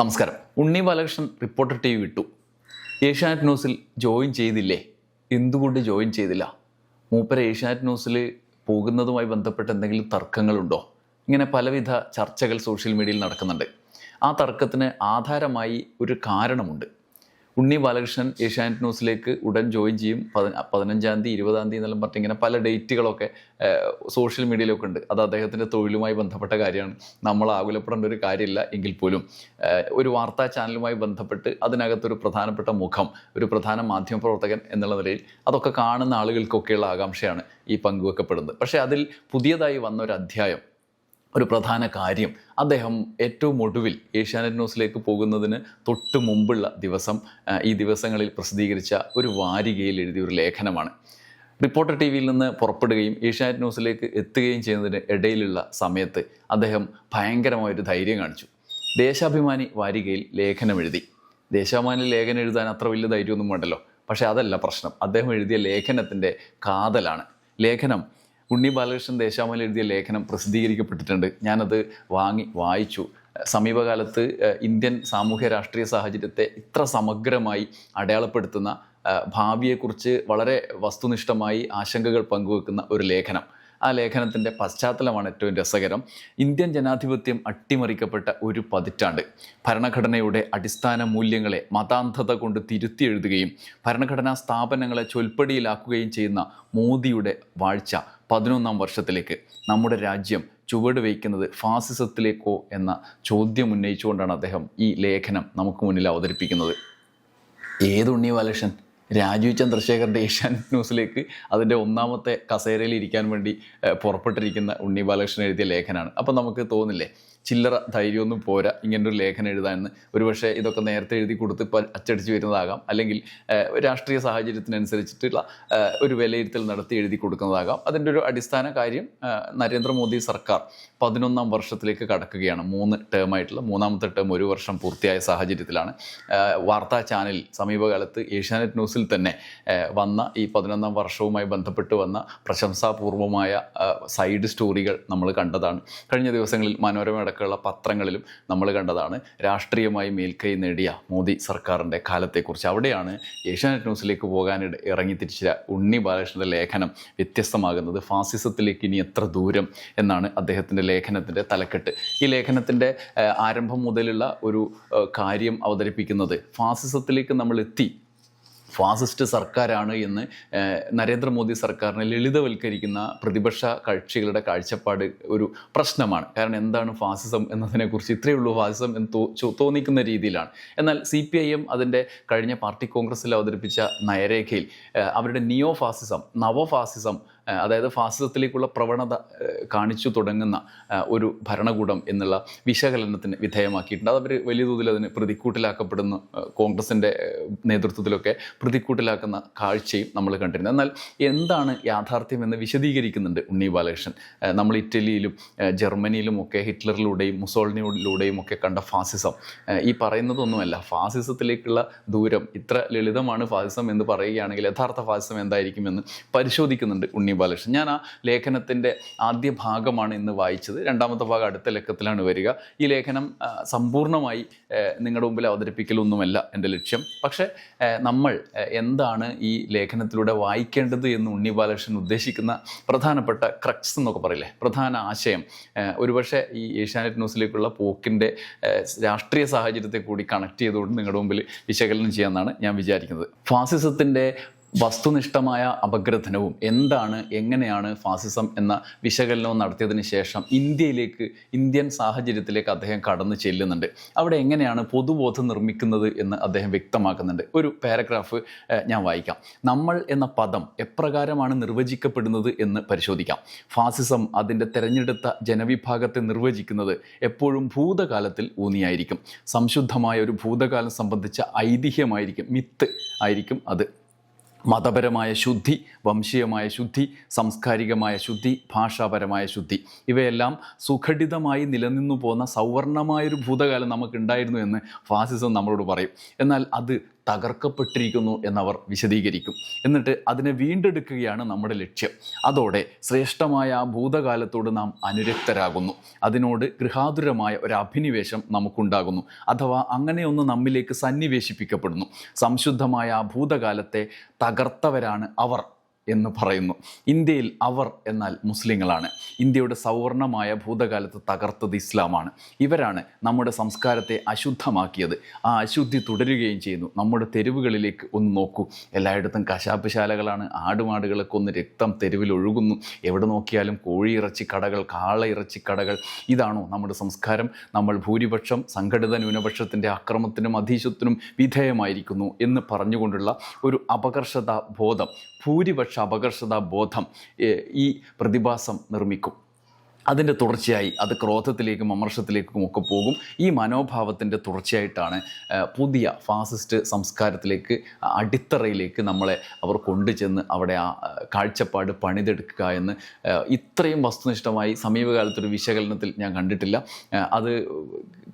നമസ്കാരം. Unni Balakrishnan reporter T V വിട്ടു. ഏഷ്യാനെറ്റ് ന്യൂസിൽ ജോയിൻ ചെയ്തില്ലേ? എന്തുകൊണ്ട് ജോയിൻ ചെയ്തില്ല? മൂപ്പര് ഏഷ്യാനെറ്റ് ന്യൂസിൽ പോകുന്നതുമായി ബന്ധപ്പെട്ട് എന്തെങ്കിലും തർക്കങ്ങളുണ്ടോ? ഇങ്ങനെ പലവിധ ചർച്ചകൾ സോഷ്യൽ മീഡിയയിൽ നടക്കുന്നുണ്ട്. ആ തർക്കത്തിന് ആധാരമായി ഒരു കാരണമുണ്ട്. ഉണ്ണി ബാലകൃഷ്ണൻ ഏഷ്യാനെറ്റ് ന്യൂസിലേക്ക് ഉടൻ ജോയിൻ ചെയ്യും. പതി പതിനഞ്ചാം തീയതി ഇരുപതാം തീയതി എന്നെല്ലാം പറഞ്ഞിട്ട് ഇങ്ങനെ പല ഡേറ്റുകളൊക്കെ സോഷ്യൽ മീഡിയയിലൊക്കെ ഉണ്ട്. അത് അദ്ദേഹത്തിന്റെ തൊഴിലുമായി ബന്ധപ്പെട്ട കാര്യമാണ്. നമ്മൾ ആകുലപ്പെടേണ്ട ഒരു കാര്യമില്ല എങ്കിൽ പോലും. ഒരു വാർത്താ ചാനലുമായി ബന്ധപ്പെട്ട് അതിനകത്തൊരു പ്രധാനപ്പെട്ട മുഖം ഒരു പ്രധാന മാധ്യമപ്രവർത്തകൻ എന്നുള്ള നിലയിൽ അതൊക്കെ കാണുന്ന ആളുകൾക്കൊക്കെയുള്ള ആകാംക്ഷയാണ് ഈ പങ്കുവെക്കപ്പെടുന്നത്. പക്ഷേ അതിൽ പുതിയതായി വന്ന ഒരു അധ്യായം ഒരു പ്രധാന കാര്യം. അദ്ദേഹം ഏറ്റവും ഒടുവിൽ ഏഷ്യാനെറ്റ് ന്യൂസിലേക്ക് പോകുന്നതിന് തൊട്ട് മുമ്പുള്ള ദിവസം ഈ ദിവസങ്ങളിൽ പ്രസിദ്ധീകരിച്ച ഒരു വാരികയിൽ എഴുതിയ ഒരു ലേഖനമാണ്. റിപ്പോർട്ടർ ടി വിയിൽ നിന്ന് പുറപ്പെടുകയും ഏഷ്യാനെറ്റ് ന്യൂസിലേക്ക് എത്തുകയും ചെയ്യുന്നതിന് ഇടയിലുള്ള സമയത്ത് അദ്ദേഹം ഭയങ്കരമായൊരു ധൈര്യം കാണിച്ചു. ദേശാഭിമാനി വാരികയിൽ ലേഖനം എഴുതി. ദേശാഭിമാനി ലേഖനം എഴുതാൻ അത്ര വലിയ ധൈര്യമൊന്നും വേണ്ടല്ലോ. പക്ഷേ അതല്ല പ്രശ്നം. അദ്ദേഹം എഴുതിയ ലേഖനത്തിന്റെ കാതലാണ്. ലേഖനം ഉണ്ണി ബാലകൃഷ്ണൻ ദേശാമലി എഴുതിയ ലേഖനം പ്രസിദ്ധീകരിക്കപ്പെട്ടിട്ടുണ്ട്. ഞാനത് വാങ്ങി വായിച്ചു. സമീപകാലത്ത് ഇന്ത്യൻ സാമൂഹ്യ രാഷ്ട്രീയ സാഹചര്യത്തെ ഇത്ര സമഗ്രമായി അടയാളപ്പെടുത്തുന്ന ഭാവിയെക്കുറിച്ച് വളരെ വസ്തുനിഷ്ഠമായി ആശങ്കകൾ പങ്കുവെക്കുന്ന ഒരു ലേഖനം. ആ ലേഖനത്തിന്റെ പശ്ചാത്തലമാണ് ഏറ്റവും രസകരം. ഇന്ത്യൻ ജനാധിപത്യം അട്ടിമറിക്കപ്പെട്ട ഒരു പതിറ്റാണ്ട്. ഭരണഘടനയുടെ അടിസ്ഥാന മൂല്യങ്ങളെ മതാന്ധത കൊണ്ട് തിരുത്തി എഴുതുകയും ഭരണഘടനാ സ്ഥാപനങ്ങളെ ചൊൽപ്പടിയിലാക്കുകയും ചെയ്യുന്ന മോദിയുടെ വാഴ്ച പതിനൊന്നാം വർഷത്തിലേക്ക് നമ്മുടെ രാജ്യം ചുവട് വയ്ക്കുന്നത് ഫാസിസത്തിലേക്കോ എന്ന ചോദ്യം ഉന്നയിച്ചുകൊണ്ടാണ് അദ്ദേഹം ഈ ലേഖനം നമുക്ക് മുന്നിൽ അവതരിപ്പിക്കുന്നത്. ഏത് ഉണ്ണി ബാലകൃഷ്ണൻ? രാജീവ് ചന്ദ്രശേഖറിന്റെ ഏഷ്യാനെറ്റ് ന്യൂസിലേക്ക് അതിന്റെ ഒന്നാമത്തെ കസേരയിൽ ഇരിക്കാൻ വേണ്ടി പുറപ്പെട്ടിരിക്കുന്ന ഉണ്ണി ബാലകൃഷ്ണൻ എഴുതിയ ലേഖനമാണ്. അപ്പം നമുക്ക് തോന്നില്ലേ ചില്ലറ ധൈര്യമൊന്നും പോരാ. ഇങ്ങനൊരു ലേഖനം എഴുതാമെന്ന് ഒരുപക്ഷെ ഇതൊക്കെ നേരത്തെ എഴുതി കൊടുത്ത് ഇപ്പോൾ അച്ചടിച്ച് വരുന്നതാകാം. അല്ലെങ്കിൽ രാഷ്ട്രീയ സാഹചര്യത്തിനനുസരിച്ചിട്ടുള്ള ഒരു വിലയിരുത്തൽ നടത്തി എഴുതി കൊടുക്കുന്നതാകാം. അതിന്റെ ഒരു അടിസ്ഥാന കാര്യം നരേന്ദ്രമോദി സർക്കാർ പതിനൊന്നാം വർഷത്തിലേക്ക് കടക്കുകയാണ്. മൂന്ന് ടേമായിട്ടുള്ള മൂന്നാമത്തെ ടേം ഒരു വർഷം പൂർത്തിയായ സാഹചര്യത്തിലാണ്. വാർത്താ ചാനൽ സമീപകാലത്ത് ഏഷ്യാനെറ്റ് ന്യൂസിൽ തന്നെ വന്ന ഈ പതിനൊന്നാം വർഷവുമായി ബന്ധപ്പെട്ട് വന്ന പ്രശംസാപൂർവമായ സൈഡ് സ്റ്റോറികൾ നമ്മൾ കണ്ടതാണ്. കഴിഞ്ഞ ദിവസങ്ങളിൽ മനോരമ അടക്കമുള്ള പത്രങ്ങളിലും നമ്മൾ കണ്ടതാണ് രാഷ്ട്രീയമായി മേൽക്കൈ നേടിയ മോദി സർക്കാരിന്റെ കാലത്തെക്കുറിച്ച്. അവിടെയാണ് ഏഷ്യാനെറ്റ് ന്യൂസിലേക്ക് പോകാൻ ഇറങ്ങി തിരിച്ച ഉണ്ണി ബാലകൃഷ്ണന്റെ ലേഖനം വ്യത്യസ്തമാകുന്നത്. ഫാസിസത്തിലേക്ക് ഇനി എത്ര ദൂരം എന്നാണ് അദ്ദേഹത്തിന്റെ ലേഖനത്തിന്റെ തലക്കെട്ട്. ഈ ലേഖനത്തിന്റെ ആരംഭം മുതലുള്ള ഒരു കാര്യം അവതരിപ്പിക്കുന്നത് ഫാസിസത്തിലേക്ക് നമ്മൾ എത്തി. ഫാസിസ്റ്റ് സർക്കാരാണ് എന്ന് നരേന്ദ്രമോദി സർക്കാരിനെ ലളിതവൽക്കരിക്കുന്ന പ്രതിപക്ഷ കക്ഷികളുടെ കാഴ്ചപ്പാട് ഒരു പ്രശ്നമാണ്. കാരണം എന്താണ് ഫാസിസം എന്നതിനെക്കുറിച്ച് ഇത്രയേ ഉള്ളൂ ഫാസിസം എന്ന് തോന്നിക്കുന്ന രീതിയിലാണ്. എന്നാൽ സി പി ഐ എം അതിന്റെ കഴിഞ്ഞ പാർട്ടി കോൺഗ്രസ്സിൽ അവതരിപ്പിച്ച നയരേഖയിൽ അവരുടെ നിയോ ഫാസിസം നവഫാസിസം ഏഹ്, അതായത് ഫാസിസത്തിലേക്കുള്ള പ്രവണത കാണിച്ചു തുടങ്ങുന്ന ഒരു ഭരണകൂടം എന്നുള്ള വിശകലനത്തിന് വിധേയമാക്കിയിട്ടുണ്ട്. അതവർ വലിയ തോതിൽ അതിന് പ്രതിക്കൂട്ടിലാക്കപ്പെടുന്ന. കോൺഗ്രസിന്റെ നേതൃത്വത്തിലൊക്കെ പ്രതിക്കൂട്ടിലാക്കുന്ന കാഴ്ചയും നമ്മൾ കണ്ടിരുന്നു. എന്നാൽ എന്താണ് യാഥാർത്ഥ്യം എന്ന് വിശദീകരിക്കുന്നുണ്ട് ഉണ്ണി ബാലകൃഷ്ണൻ. നമ്മൾ ഇറ്റലിയിലും ജർമ്മനിയിലും ഒക്കെ ഹിറ്റ്ലറിലൂടെയും മുസോളിനിയിലൂടെയും ഒക്കെ കണ്ട ഫാസിസം. ഈ പറയുന്നതൊന്നുമല്ല. ഫാസിസത്തിലേക്കുള്ള ദൂരം ഇത്ര ലളിതമാണ് ഫാസിസം എന്ന് പറയുകയാണെങ്കിൽ യഥാർത്ഥ ഫാസിസം എന്തായിരിക്കുമെന്ന് പരിശോധിക്കുന്നുണ്ട് ഉണ്ണി ബാലകൃഷ്ണൻ ഞാൻ ആ ലേഖനത്തിന്റെ ആദ്യ ഭാഗമാണ് ഇന്ന് വായിച്ചത്. രണ്ടാമത്തെ ഭാഗം അടുത്ത ലക്കത്തിലാണ് വരിക. ഈ ലേഖനം സമ്പൂർണമായി നിങ്ങളുടെ മുമ്പിൽ അവതരിപ്പിക്കലൊന്നുമല്ല എന്റെ ലക്ഷ്യം. പക്ഷേ നമ്മൾ എന്താണ് ഈ ലേഖനത്തിലൂടെ വായിക്കേണ്ടത് എന്ന് ഉണ്ണി ബാലകൃഷ്ണൻ ഉദ്ദേശിക്കുന്ന പ്രധാനപ്പെട്ട ക്രക്സ് എന്നൊക്കെ പറയില്ലേ? പ്രധാന ആശയം. ഒരുപക്ഷെ ഈ ഏഷ്യാനെറ്റ് ന്യൂസിലേക്കുള്ള പോക്കിന്റെ രാഷ്ട്രീയ സാഹചര്യത്തെ കൂടി കണക്ട് ചെയ്തുകൊണ്ട് നിങ്ങളുടെ മുമ്പിൽ വിശകലനം ചെയ്യാമെന്നാണ് ഞാൻ വിചാരിക്കുന്നത്. ഫാസിസത്തിന്റെ വസ്തുനിഷ്ഠമായ അപഗ്രഥനവും എന്താണ് എങ്ങനെയാണ് ഫാസിസം എന്ന വിശകലനവും നടത്തിയതിന് ശേഷം ഇന്ത്യയിലേക്ക് ഇന്ത്യൻ സാഹചര്യത്തിലേക്ക് അദ്ദേഹം കടന്നു ചെല്ലുന്നുണ്ട്. അവിടെ എങ്ങനെയാണ് പൊതുബോധം നിർമ്മിക്കുന്നത് എന്ന് അദ്ദേഹം വ്യക്തമാക്കുന്നുണ്ട്. ഒരു പാരഗ്രാഫ് ഞാൻ വായിക്കാം. നമ്മൾ എന്ന പദം എപ്രകാരമാണ് നിർവചിക്കപ്പെടുന്നത് എന്ന് പരിശോധിക്കാം. ഫാസിസം അതിന്റെ തിരഞ്ഞെടുത്ത ജനവിഭാഗത്തെ നിർവചിക്കുന്നത് എപ്പോഴും ഭൂതകാലത്തിൽ ഊന്നിയായിരിക്കും. സംശുദ്ധമായ ഒരു ഭൂതകാലം സംബന്ധിച്ച ഐതിഹ്യമായിരിക്കും മിത്ത് ആയിരിക്കും അത്. മതപരമായ ശുദ്ധി വംശീയമായ ശുദ്ധി സാംസ്കാരികമായ ശുദ്ധി ഭാഷാപരമായ ശുദ്ധി. ഇവയെല്ലാം സുഘടിതമായി നിലനിന്നു പോന്ന സൗവർണമായൊരു ഭൂതകാലം നമുക്കുണ്ടായിരുന്നു എന്ന് ഫാസിസം നമ്മളോട് പറയും. എന്നാൽ അത് തകർക്കപ്പെട്ടിരിക്കുന്നു എന്നവർ വിശദീകരിക്കും. എന്നിട്ട് അതിനെ വീണ്ടെടുക്കുകയാണ് നമ്മുടെ ലക്ഷ്യം. അതോടെ ശ്രേഷ്ഠമായ ഭൂതകാലത്തോട് നാം അനുരക്തരാകുന്നു. അതിനോട് ഗൃഹാതുരമായ ഒരു അഭിനിവേശം നമുക്കുണ്ടാകുന്നു. അഥവാ അങ്ങനെയൊന്ന് നമ്മിലേക്ക് സന്നിവേശിപ്പിക്കപ്പെടുന്നു. സംശുദ്ധമായ ഭൂതകാലത്തെ തകർത്തവരാണ് അവർ. എന്ന് പറയുന്നു. ഇന്ത്യയിൽ അവർ എന്നാൽ മുസ്ലിങ്ങളാണ്. ഇന്ത്യയുടെ സൗവർണമായ ഭൂതകാലത്ത് തകർത്തത് ഇസ്ലാമാണ്. ഇവരാണ് നമ്മുടെ സംസ്കാരത്തെ അശുദ്ധമാക്കിയത്. ആ അശുദ്ധി തുടരുകയും ചെയ്യുന്നു. നമ്മുടെ തെരുവുകളിലേക്ക് ഒന്ന് നോക്കൂ. എല്ലായിടത്തും കശാപ്പ് ശാലകളാണ് ആടുമാടുകളെ കൊന്ന് രക്തം തെരുവിൽ ഒഴുകുന്നു. എവിടെ നോക്കിയാലും കോഴിയിറച്ചി കടകൾ കാള ഇറച്ചി കടകൾ. ഇതാണോ നമ്മുടെ സംസ്കാരം? നമ്മൾ ഭൂരിപക്ഷം സംഘടിത ന്യൂനപക്ഷത്തിന്റെ അക്രമത്തിനും അധീശത്തിനും വിധേയമായിരിക്കുന്നു എന്ന് പറഞ്ഞുകൊണ്ടുള്ള ഒരു അപകർഷത ബോധം ഭൂരിപക്ഷ അപകർഷതാ ബോധം ഈ പ്രതിഭാസം നിർമ്മിക്കും. അതിന്റെ തുടർച്ചയായി അത് ക്രോധത്തിലേക്കും അമർഷത്തിലേക്കും ഒക്കെ പോകും. ഈ മനോഭാവത്തിന്റെ തുടർച്ചയായിട്ടാണ് പുതിയ ഫാസിസ്റ്റ് സംസ്കാരത്തിലേക്ക് അടിത്തറയിലേക്ക് നമ്മളെ അവർ കൊണ്ടുചെന്ന് അവിടെ ആ കാഴ്ചപ്പാട് പണിതെടുക്കുക എന്ന് ഇത്രയും വസ്തുനിഷ്ഠമായി സമീപകാലത്തൊരു വിശകലനത്തിൽ ഞാൻ കണ്ടിട്ടില്ല. അത്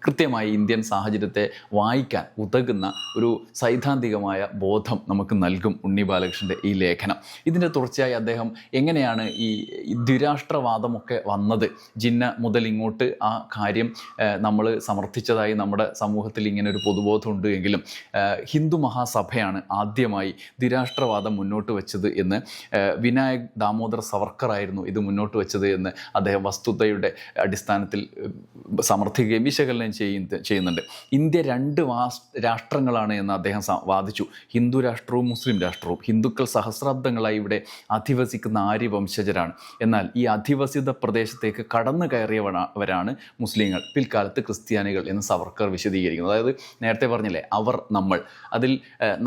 കൃത്യമായി ഇന്ത്യൻ സാഹചര്യത്തെ വായിക്കാൻ ഉതകുന്ന ഒരു സൈദ്ധാന്തികമായ ബോധം നമുക്ക് നൽകും ഉണ്ണി ബാലകൃഷ്ണന്റെ ഈ ലേഖനം. ഇതിന്റെ തുടർച്ചയായി അദ്ദേഹം എങ്ങനെയാണ് ഈ ദ്വിരാഷ്ട്രവാദമൊക്കെ വന്നത് ജിന്ന മുതൽ ഇങ്ങോട്ട് ആ കാര്യം നമ്മൾ സമർത്ഥിച്ചതായി നമ്മുടെ സമൂഹത്തിൽ ഇങ്ങനെ ഒരു പൊതുബോധം ഉണ്ട് എങ്കിലും ഹിന്ദു മഹാസഭയാണ് ആദ്യമായി ദിരാഷ്ട്രവാദം മുന്നോട്ട് വെച്ചത് എന്ന് വിനായക് ദാമോദർ സവർക്കർ ആയിരുന്നു ഇത് മുന്നോട്ട് വെച്ചത് എന്ന് അദ്ദേഹം വസ്തുതയുടെ അടിസ്ഥാനത്തിൽ സമർത്ഥിക്കുകയും വിശകലനം ചെയ്യും ചെയ്യുന്നുണ്ട്. ഇന്ത്യ രണ്ട് രാഷ്ട്രങ്ങളാണ് എന്ന് അദ്ദേഹം വാദിച്ചു. ഹിന്ദു രാഷ്ട്രവും മുസ്ലിം രാഷ്ട്രവും. ഹിന്ദുക്കൾ സഹസ്രാബ്ദങ്ങളായി ഇവിടെ അധിവസിക്കുന്ന ആര്യ വംശജരാണ് എന്നാൽ ഈ അധിവസിത പ്രദേശത്തേക്ക് കടന്നു കയറിയവരാണ് മുസ്ലിങ്ങൾ പിൽക്കാലത്ത് ക്രിസ്ത്യാനികൾ എന്ന് സവർക്കർ വിശദീകരിക്കുന്നു. അതായത് നേരത്തെ പറഞ്ഞില്ലേ അവർ നമ്മൾ. അതിൽ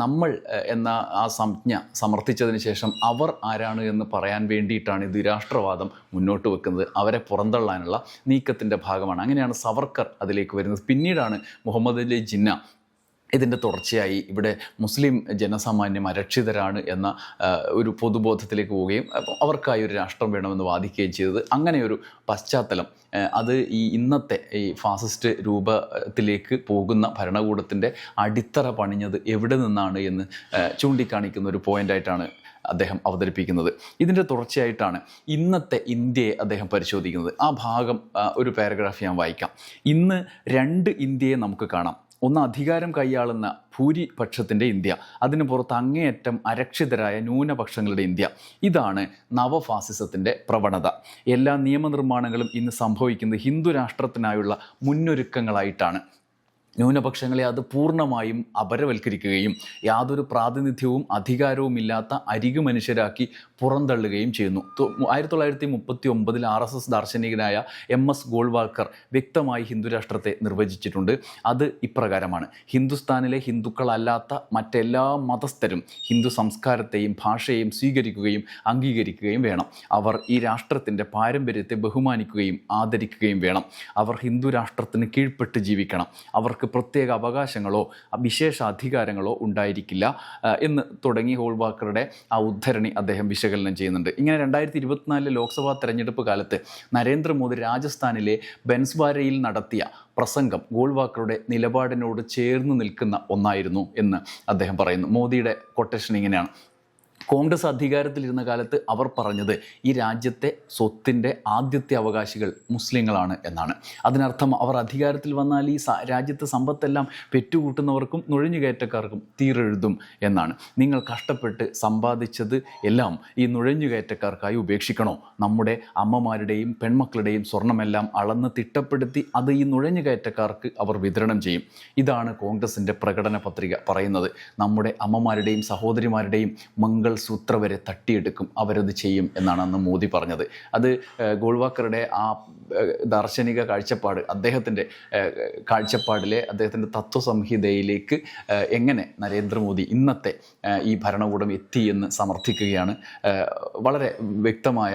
നമ്മൾ എന്ന ആ സംജ്ഞ സമർത്ഥിച്ചതിന് ശേഷം അവർ ആരാണ് എന്ന് പറയാൻ വേണ്ടിയിട്ടാണ് ഈ രാഷ്ട്രവാദം മുന്നോട്ട് വെക്കുന്നത്. അവരെ പുറന്തള്ളാനുള്ള നീക്കത്തിന്റെ ഭാഗമാണ്. അങ്ങനെയാണ് സവർക്കർ അതിലേക്ക് വരുന്നത്. പിന്നീടാണ് മുഹമ്മദ് അലി ജിന്ന ഇതിന്റെ തുടർച്ചയായി ഇവിടെ മുസ്ലിം ജനസാമാന്യം അരക്ഷിതരാണ് എന്ന ഒരു പൊതുബോധത്തിലേക്ക് പോവുകയും അവർക്കായി ഒരു രാഷ്ട്രം വേണമെന്ന് വാദിക്കുകയും ചെയ്തത്. അങ്ങനെയൊരു പശ്ചാത്തലം അത് ഈ ഇന്നത്തെ ഈ ഫാസിസ്റ്റ് രൂപത്തിലേക്ക് പോകുന്ന ഭരണകൂടത്തിന്റെ അടിത്തറ പണിഞ്ഞത് എവിടെ നിന്നാണ് എന്ന് ചൂണ്ടിക്കാണിക്കുന്ന ഒരു പോയിന്റായിട്ടാണ് അദ്ദേഹം അവതരിപ്പിക്കുന്നത്. ഇതിന്റെ തുടർച്ചയായിട്ടാണ് ഇന്നത്തെ ഇന്ത്യയെ അദ്ദേഹം പരിശോധിക്കുന്നത്. ആ ഭാഗം ഒരു പാരഗ്രാഫ് ഞാൻ വായിക്കാം. ഇന്ന് രണ്ട് ഇന്ത്യയെ നമുക്ക് കാണാം. ഒന്ന് അധികാരം കൈയാളുന്ന ഭൂരിപക്ഷത്തിന്റെ ഇന്ത്യ അതിന് പുറത്ത് അങ്ങേയറ്റം അരക്ഷിതരായ ന്യൂനപക്ഷങ്ങളുടെ ഇന്ത്യ. ഇതാണ് നവഫാസിസത്തിന്റെ പ്രവണത. എല്ലാ നിയമനിർമ്മാണങ്ങളും ഇന്ന് സംഭവിക്കുന്നത് ഹിന്ദു രാഷ്ട്രത്തിനായുള്ള മുന്നൊരുക്കങ്ങളായിട്ടാണ്. ന്യൂനപക്ഷങ്ങളെ അത് പൂർണമായും അപരവൽക്കരിക്കുകയും യാതൊരു പ്രാതിനിധ്യവും അധികാരവും ഇല്ലാത്ത അരികു മനുഷ്യരാക്കി പുറന്തള്ളുകയും ചെയ്യുന്നു. ആയിരത്തി തൊള്ളായിരത്തി മുപ്പത്തി ഒമ്പതിൽ ആർ എസ് എസ് ദാർശനികനായ എം എസ് ഗോൾവാൾക്കർ വ്യക്തമായി ഹിന്ദുരാഷ്ട്രത്തെ നിർവചിച്ചിട്ടുണ്ട്. അത് ഇപ്രകാരമാണ്. ഹിന്ദുസ്ഥാനിലെ ഹിന്ദുക്കളല്ലാത്ത മറ്റെല്ലാ മതസ്ഥരും ഹിന്ദു സംസ്കാരത്തെയും ഭാഷയെയും സ്വീകരിക്കുകയും അംഗീകരിക്കുകയും വേണം. അവർ ഈ രാഷ്ട്രത്തിന്റെ പാരമ്പര്യത്തെ ബഹുമാനിക്കുകയും ആദരിക്കുകയും വേണം. അവർ ഹിന്ദു രാഷ്ട്രത്തിന് കീഴ്പ്പെട്ട് ജീവിക്കണം. അവർക്ക് പ്രത്യേക അവകാശങ്ങളോ വിശേഷ അധികാരങ്ങളോ ഉണ്ടായിരിക്കില്ല എന്ന് തുടങ്ങി ഹോൾവാക്കറുടെ ആ ഉദ്ധരണി അദ്ദേഹം വിശകലനം ചെയ്യുന്നുണ്ട്. ഇങ്ങനെ രണ്ടായിരത്തി ഇരുപത്തിനാലിലെ ലോക്സഭാ തെരഞ്ഞെടുപ്പ് കാലത്ത് നരേന്ദ്രമോദി രാജസ്ഥാനിലെ ബെൻസ്വാരയിൽ നടത്തിയ പ്രസംഗം ഗോൾവാക്കറുടെ നിലപാടിനോട് ചേർന്ന് നിൽക്കുന്ന ഒന്നായിരുന്നു എന്ന് അദ്ദേഹം പറയുന്നു. മോദിയുടെ കൊട്ടേഷൻ ഇങ്ങനെയാണ്. കോൺഗ്രസ് അധികാരത്തിലിരുന്ന കാലത്ത് അവർ പറഞ്ഞത് ഈ രാജ്യത്തെ സ്വത്തിന്റെ ആദ്യത്തെ അവകാശികൾ മുസ്ലിങ്ങളാണ് എന്നാണ്. അതിനർത്ഥം അവർ അധികാരത്തിൽ വന്നാൽ ഈ രാജ്യത്തെ സമ്പത്തെല്ലാം പെറ്റുകൂട്ടുന്നവർക്കും നുഴഞ്ഞുകയറ്റക്കാർക്കും തീരെഴുതും എന്നാണ്. നിങ്ങൾ കഷ്ടപ്പെട്ട് സമ്പാദിച്ചത് എല്ലാം ഈ നുഴഞ്ഞുകയറ്റക്കാർക്കായി ഉപേക്ഷിക്കണോ? നമ്മുടെ അമ്മമാരുടെയും പെൺമക്കളുടെയും സ്വർണമെല്ലാം അളന്ന് തിട്ടപ്പെടുത്തി അത് ഈ നുഴഞ്ഞുകയറ്റക്കാർക്ക് അവർ വിതരണം ചെയ്യും. ഇതാണ് കോൺഗ്രസിന്റെ പ്രകടന പത്രിക പറയുന്നത്. നമ്മുടെ അമ്മമാരുടെയും സഹോദരിമാരുടെയും മംഗൾസൂത്ര വരെ തട്ടിയെടുക്കും അവരത് ചെയ്യും എന്നാണ് അന്ന് മോദി പറഞ്ഞത്. അത് ഗോൾവാക്കറുടെ ആ ദാർശനിക കാഴ്ചപ്പാട് അദ്ദേഹത്തിന്റെ കാഴ്ചപ്പാടിലെ അദ്ദേഹത്തിന്റെ തത്വസംഹിതയിലേക്ക് എങ്ങനെ നരേന്ദ്രമോദി ഇന്നത്തെ ഈ ഭരണകൂടം എത്തിയെന്ന് സമർത്ഥിക്കുകയാണ്. വളരെ വ്യക്തമായ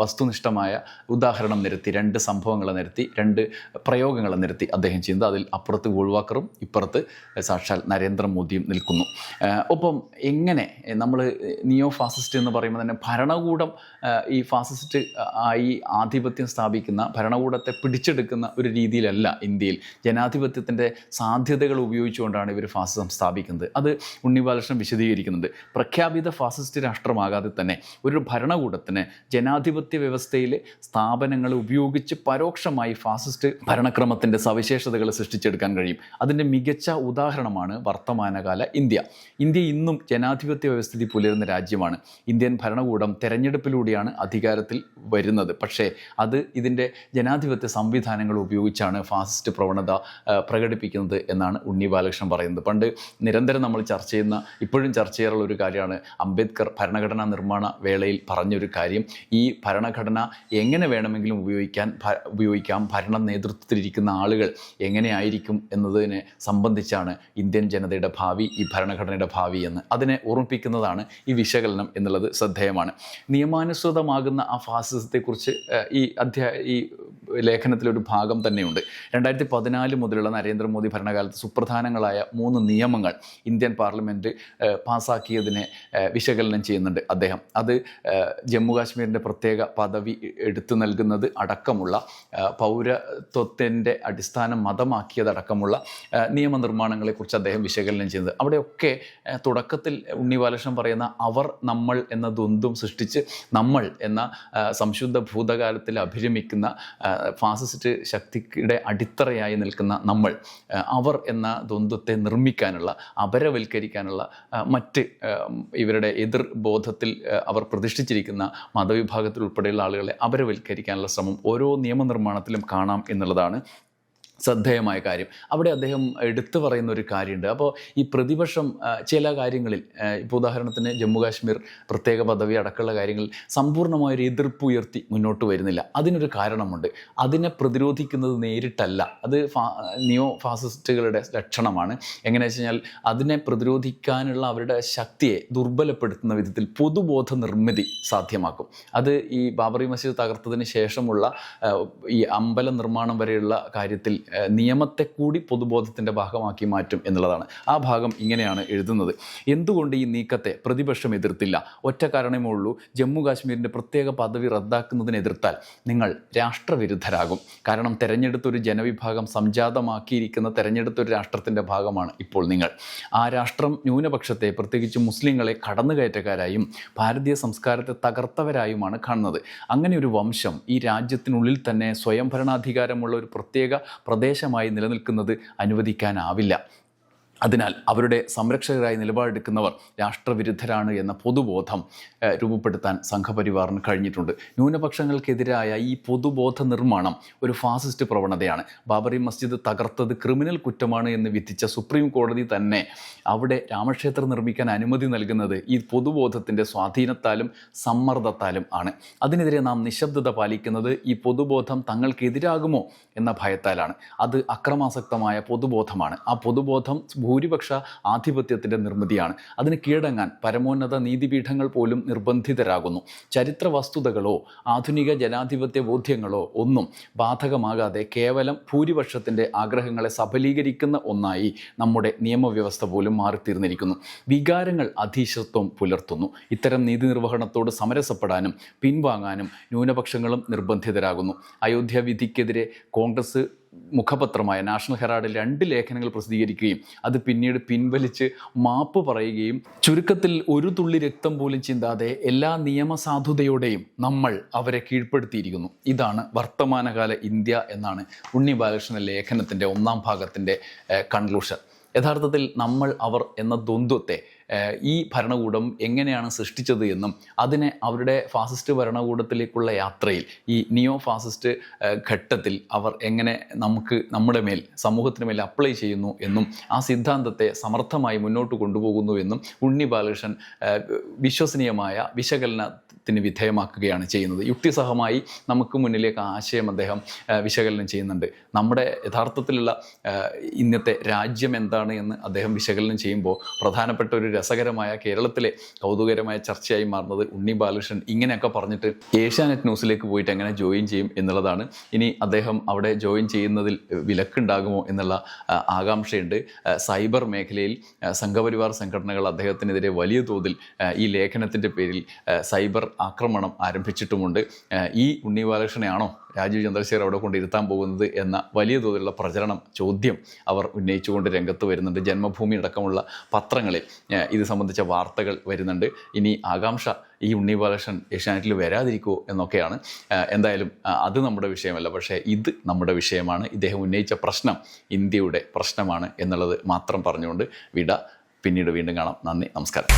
വസ്തുനിഷ്ഠമായ ഉദാഹരണം നിരത്തി രണ്ട് സംഭവങ്ങളെ നിരത്തി രണ്ട് പ്രയോഗങ്ങളെ നിരത്തി അദ്ദേഹം ചെയ്യുന്നത്. അതിൽ അപ്പുറത്ത് ഗോൾവാക്കറും ഇപ്പുറത്ത് സാക്ഷാൽ നരേന്ദ്രമോദിയും നിൽക്കുന്നു. ഒപ്പം എങ്ങനെ നമ്മൾ നിയോ ഫാസിസ്റ്റ് എന്ന് പറയുമ്പോൾ തന്നെ ഭരണകൂടം ഈ ഫാസിസ്റ്റ് ആയി ആധിപത്യം സ്ഥാപിക്കുന്ന ഭരണകൂടത്തെ പിടിച്ചെടുക്കുന്ന ഒരു രീതിയിലല്ല ഇന്ത്യയിൽ ജനാധിപത്യത്തിന്റെ സാധ്യതകൾ ഉപയോഗിച്ചുകൊണ്ടാണ് ഇവർ ഫാസിസം സ്ഥാപിക്കുന്നത്. അത് ഉണ്ണി ബാലകൃഷ്ണൻ വിശദീകരിക്കുന്നുണ്ട്. പ്രഖ്യാപിത ഫാസിസ്റ്റ് രാഷ്ട്രമാകാതെ തന്നെ ഒരു ഭരണകൂടത്തിന് ജനാധിപത്യ വ്യവസ്ഥയിലെ സ്ഥാപനങ്ങൾ ഉപയോഗിച്ച് പരോക്ഷമായി ഫാസിസ്റ്റ് ഭരണക്രമത്തിന്റെ സവിശേഷതകൾ സൃഷ്ടിച്ചെടുക്കാൻ കഴിയും. അതിന്റെ മികച്ച ഉദാഹരണമാണ് വർത്തമാനകാല ഇന്ത്യ. ഇന്ത്യ ഇന്നും ജനാധിപത്യ വ്യവസ്ഥിതി പുലരുന്ന രാജ്യമാണ്. ഇന്ത്യൻ ഭരണകൂടം തെരഞ്ഞെടുപ്പിലൂടെയാണ് അധികാരത്തിൽ വരുന്നത്. പക്ഷേ അത് ഇതിന്റെ ജനാധിപത്യ സംവിധാനങ്ങൾ ഉപയോഗിച്ചാണ് ഫാസിസ്റ്റ് പ്രവണത പ്രകടിപ്പിക്കുന്നത് എന്നാണ് ഉണ്ണി ബാലകൃഷ്ണൻ പറയുന്നത്. പണ്ട് നിരന്തരം നമ്മൾ ചർച്ച ചെയ്യുന്ന ഇപ്പോഴും ചർച്ച ചെയ്യാറുള്ള ഒരു കാര്യമാണ് അംബേദ്കർ ഭരണഘടനാ നിർമ്മാണ വേളയിൽ പറഞ്ഞൊരു കാര്യം. ഈ ഭരണഘടന എങ്ങനെ വേണമെങ്കിലും ഉപയോഗിക്കാൻ ഉപയോഗിക്കാം ഭരണ നേതൃത്വത്തിലിരിക്കുന്ന ആളുകൾ എങ്ങനെയായിരിക്കും എന്നതിനെ സംബന്ധിച്ചാണ് ഇന്ത്യൻ ജനതയുടെ ഭാവി ഈ ഭരണഘടനയുടെ ഭാവി എന്ന്. അതിനെ ഓർമ്മിപ്പിക്കുന്നതാണ് ഈ വിശകലനം എന്നുള്ളത് ശ്രദ്ധേയമാണ്. നിയമാനുസൃതമാകുന്ന ആ ഫാസിസത്തെക്കുറിച്ച് ഈ അധ്യായ ഈ ലേഖനത്തിലൊരു ഭാഗം തന്നെയുണ്ട്. രണ്ടായിരത്തി പതിനാല് മുതലുള്ള നരേന്ദ്രമോദി ഭരണകാലത്ത് സുപ്രധാനങ്ങളായ മൂന്ന് നിയമങ്ങൾ ഇന്ത്യൻ പാർലമെന്റ് പാസാക്കിയതിനെ വിശകലനം ചെയ്യുന്നുണ്ട് അദ്ദേഹം. അത് ജമ്മു കാശ്മീരിന്റെ പ്രത്യേക പദവി എടുത്തു നൽകുന്നത് അടക്കമുള്ള പൗരത്വത്തിന്റെ അടിസ്ഥാനം മതമാക്കിയതടക്കമുള്ള നിയമനിർമ്മാണങ്ങളെക്കുറിച്ച് അദ്ദേഹം വിശകലനം ചെയ്യുന്നത്. അവിടെയൊക്കെ തുടക്കത്തിൽ ഉണ്ണി ബാലകൃഷ്ണൻ പറയുന്ന അവർ നമ്മൾ എന്ന ദ്വന്ദ്വം സൃഷ്ടിച്ച് നമ്മൾ എന്ന സംശുദ്ധ ഭൂതകാലത്തിൽ അഭിരമിക്കുന്ന ഫാസിസ്റ്റ് ശക്തിയുടെ അടിത്തറയായി നിൽക്കുന്ന നമ്മൾ അവർ എന്ന ദ്വന്ദ്വത്തെ നിർമ്മിക്കാനുള്ള അപരവൽക്കരിക്കാനുള്ള മറ്റ് ഇവരുടെ എതിർ ബോധത്തിൽ അവർ പ്രതിഷ്ഠിച്ചിരിക്കുന്ന മതവിഭാഗത്തിൽ ഉൾപ്പെടെയുള്ള ആളുകളെ അപരവൽക്കരിക്കാനുള്ള ശ്രമം ഓരോ നിയമനിർമ്മാണത്തിലും കാണാം എന്നുള്ളതാണ് ശ്രദ്ധേയമായ കാര്യം. അവിടെ അദ്ദേഹം എടുത്തു പറയുന്ന ഒരു കാര്യമുണ്ട്. അപ്പോൾ ഈ പ്രതിപക്ഷം ചില കാര്യങ്ങളിൽ ഇപ്പോൾ ഉദാഹരണത്തിന് ജമ്മു കാശ്മീർ പ്രത്യേക പദവി അടക്കമുള്ള കാര്യങ്ങളിൽ സമ്പൂർണമായൊരു എതിർപ്പ് ഉയർത്തി മുന്നോട്ട് വരുന്നില്ല. അതിനൊരു കാരണമുണ്ട്. അതിനെ പ്രതിരോധിക്കുന്നത് നേരിട്ടല്ല. അത് നിയോ ഫാസിസ്റ്റുകളുടെ ലക്ഷണമാണ്. എങ്ങനെയാ വെച്ച് കഴിഞ്ഞാൽ അതിനെ പ്രതിരോധിക്കാനുള്ള അവരുടെ ശക്തിയെ ദുർബലപ്പെടുത്തുന്ന വിധത്തിൽ പൊതുബോധ നിർമ്മിതി സാധ്യമാക്കും. അത് ഈ ബാബറി മസ്ജിദ് തകർത്തതിന് ശേഷമുള്ള ഈ അമ്പല നിർമ്മാണം വരെയുള്ള കാര്യത്തിൽ നിയമത്തെ കൂടി പൊതുബോധത്തിന്റെ ഭാഗമാക്കി മാറ്റും എന്നുള്ളതാണ്. ആ ഭാഗം ഇങ്ങനെയാണ് എഴുതുന്നത്. എന്തുകൊണ്ട് ഈ നീക്കത്തെ പ്രതിപക്ഷം എതിർത്തില്ല? ഒറ്റ കാരണമേ ഉള്ളൂ. ജമ്മു കാശ്മീരിന്റെ പ്രത്യേക പദവി റദ്ദാക്കുന്നതിനെ എതിർത്താൽ നിങ്ങൾ രാഷ്ട്രവിരുദ്ധരാകും. കാരണം തെരഞ്ഞെടുത്തൊരു ജനവിഭാഗം സംജാതമാക്കിയിരിക്കുന്ന തെരഞ്ഞെടുത്തൊരു രാഷ്ട്രത്തിന്റെ ഭാഗമാണ് ഇപ്പോൾ നിങ്ങൾ. ആ രാഷ്ട്രം ന്യൂനപക്ഷത്തെ പ്രത്യേകിച്ച് മുസ്ലിങ്ങളെ കടന്നുകയറ്റക്കാരായും ഭാരതീയ സംസ്കാരത്തെ തകർത്തവരായുമാണ് കാണുന്നത്. അങ്ങനെ ഒരു വംശം ഈ രാജ്യത്തിനുള്ളിൽ തന്നെ സ്വയം ഭരണാധികാരമുള്ള ഒരു പ്രത്യേക പ്രദേശമായി നിലനിൽക്കുന്നത് അനുവദിക്കാനാവില്ല. അതിനാൽ അവരുടെ സംരക്ഷകരായി നിലപാടെടുക്കുന്നവർ രാഷ്ട്രവിരുദ്ധരാണ് എന്ന പൊതുബോധം രൂപപ്പെടുത്താൻ സംഘപരിവാറിന് കഴിഞ്ഞിട്ടുണ്ട്. ന്യൂനപക്ഷങ്ങൾക്കെതിരായ ഈ പൊതുബോധ നിർമ്മാണം ഒരു ഫാസിസ്റ്റ് പ്രവണതയാണ്. ബാബറി മസ്ജിദ് തകർത്തത് ക്രിമിനൽ കുറ്റമാണ് എന്ന് വിധിച്ച സുപ്രീം കോടതി തന്നെ അവിടെ രാമക്ഷേത്രം നിർമ്മിക്കാൻ അനുമതി നൽകുന്നത് ഈ പൊതുബോധത്തിന്റെ സ്വാധീനത്താലും സമ്മർദ്ദത്താലും ആണ്. അതിനെതിരെ നാം നിശബ്ദത പാലിക്കുന്നത് ഈ പൊതുബോധം തങ്ങൾക്കെതിരാകുമോ എന്ന ഭയത്താലാണ്. അത് അക്രമാസക്തമായ പൊതുബോധമാണ്. ആ പൊതുബോധം ഭൂരിപക്ഷ ആധിപത്യത്തിന്റെ നിർമ്മിതിയാണ്. അതിന് കീഴടങ്ങാൻ പരമോന്നത നീതിപീഠങ്ങൾ പോലും നിർബന്ധിതരാകുന്നു. ചരിത്ര വസ്തുതകളോ ആധുനിക ജനാധിപത്യ ബോധ്യങ്ങളോ ഒന്നും ബാധകമാകാതെ കേവലം ഭൂരിപക്ഷത്തിന്റെ ആഗ്രഹങ്ങളെ സഫലീകരിക്കുന്ന ഒന്നായി നമ്മുടെ നിയമവ്യവസ്ഥ പോലും മാറിത്തീർന്നിരിക്കുന്നു. വികാരങ്ങൾ അധീശത്വം പുലർത്തുന്നു. ഇത്തരം നീതി നിർവഹണത്തോട് സമരസപ്പെടാനും പിൻവാങ്ങാനും ന്യൂനപക്ഷങ്ങളും നിർബന്ധിതരാകുന്നു. അയോധ്യ വിധിക്കെതിരെ കോൺഗ്രസ് മുഖപത്രമായ നാഷണൽ ഹെറാഡിൽ രണ്ട് ലേഖനങ്ങൾ പ്രസിദ്ധീകരിക്കുകയും അത് പിന്നീട് പിൻവലിച്ച് മാപ്പ് പറയുകയും ചുരുക്കത്തിൽ ഒരു തുള്ളി രക്തം പോലും ചിന്താതെ എല്ലാ നിയമസാധുതയോടെയും നമ്മൾ അവരെ കീഴ്പ്പെടുത്തിയിരിക്കുന്നു. ഇതാണ് വർത്തമാനകാല ഇന്ത്യ എന്നാണ് ഉണ്ണി ബാലകൃഷ്ണൻ ലേഖനത്തിന്റെ ഒന്നാം ഭാഗത്തിന്റെ കൺക്ലൂഷൻ. യഥാർത്ഥത്തിൽ നമ്മൾ അവർ എന്ന ദ്വന്ദ്വത്തെ ഈ ഭരണകൂടം എങ്ങനെയാണ് സൃഷ്ടിച്ചത് എന്നും അതിനെ അവരുടെ ഫാസിസ്റ്റ് ഭരണകൂടത്തിലേക്കുള്ള യാത്രയിൽ ഈ നിയോ ഫാസിസ്റ്റ് ഘട്ടത്തിൽ അവർ എങ്ങനെ നമുക്ക് നമ്മുടെ മേൽ സമൂഹത്തിന് മേൽ അപ്ലൈ ചെയ്യുന്നു എന്നും ആ സിദ്ധാന്തത്തെ സമർത്ഥമായി മുന്നോട്ട് കൊണ്ടുപോകുന്നു എന്നും ഉണ്ണി ബാലകൃഷ്ണൻ വിശ്വസനീയമായ വിശകലന വിശകലനത്തിന് വിധേയമാക്കുകയാണ് ചെയ്യുന്നത്. യുക്തിസഹമായി നമുക്ക് മുന്നിലേക്ക് ആശയം അദ്ദേഹം വിശകലനം ചെയ്യുന്നുണ്ട്. നമ്മുടെ യഥാർത്ഥത്തിലുള്ള ഇന്നത്തെ രാജ്യം എന്താണ് എന്ന് അദ്ദേഹം വിശകലനം ചെയ്യുമ്പോൾ പ്രധാനപ്പെട്ട ഒരു രസകരമായ കേരളത്തിലെ കൗതുകരമായ ചർച്ചയായി മാറുന്നത് ഉണ്ണി ബാലകൃഷ്ണൻ. ഇങ്ങനെയൊക്കെ പറഞ്ഞിട്ട് ഏഷ്യാനെറ്റ് ന്യൂസിലേക്ക് പോയിട്ട് എങ്ങനെ ജോയിൻ ചെയ്യും എന്നുള്ളതാണ്. ഇനി അദ്ദേഹം അവിടെ ജോയിൻ ചെയ്യുന്നതിൽ വിലക്കുണ്ടാകുമോ എന്നുള്ള ആകാംക്ഷയുണ്ട്. സൈബർ മേഖലയിൽ സംഘപരിവാർ സംഘടനകൾ അദ്ദേഹത്തിനെതിരെ വലിയ തോതിൽ ഈ ലേഖനത്തിന്റെ പേരിൽ സൈബർ ആക്രമണം ആരംഭിച്ചിട്ടുമുണ്ട്. ഈ ഉണ്ണി ബാലകൃഷ്ണനെയാണോ രാജീവ് ചന്ദ്രശേഖർ അവിടെ കൊണ്ടിരുത്താൻ പോകുന്നത് എന്ന വലിയ തോതിലുള്ള പ്രചരണം ചോദ്യം അവർ ഉന്നയിച്ചുകൊണ്ട് രംഗത്ത് വരുന്നുണ്ട്. ജന്മഭൂമി അടക്കമുള്ള പത്രങ്ങളിൽ ഇത് സംബന്ധിച്ച വാർത്തകൾ വരുന്നുണ്ട്. ഇനി ആകാംക്ഷ ഈ ഉണ്ണി ബാലകൃഷ്ണൻ ഏഷ്യാനെറ്റിൽ വരാതിരിക്കുമോ എന്നൊക്കെയാണ്. എന്തായാലും അത് നമ്മുടെ വിഷയമല്ല. പക്ഷേ ഇത് നമ്മുടെ വിഷയമാണ്. ഇദ്ദേഹം ഉന്നയിച്ച പ്രശ്നം ഇന്ത്യയുടെ പ്രശ്നമാണ് എന്നുള്ളത് മാത്രം പറഞ്ഞുകൊണ്ട് വിട. പിന്നീട് വീണ്ടും കാണാം. നന്ദി നമസ്കാരം.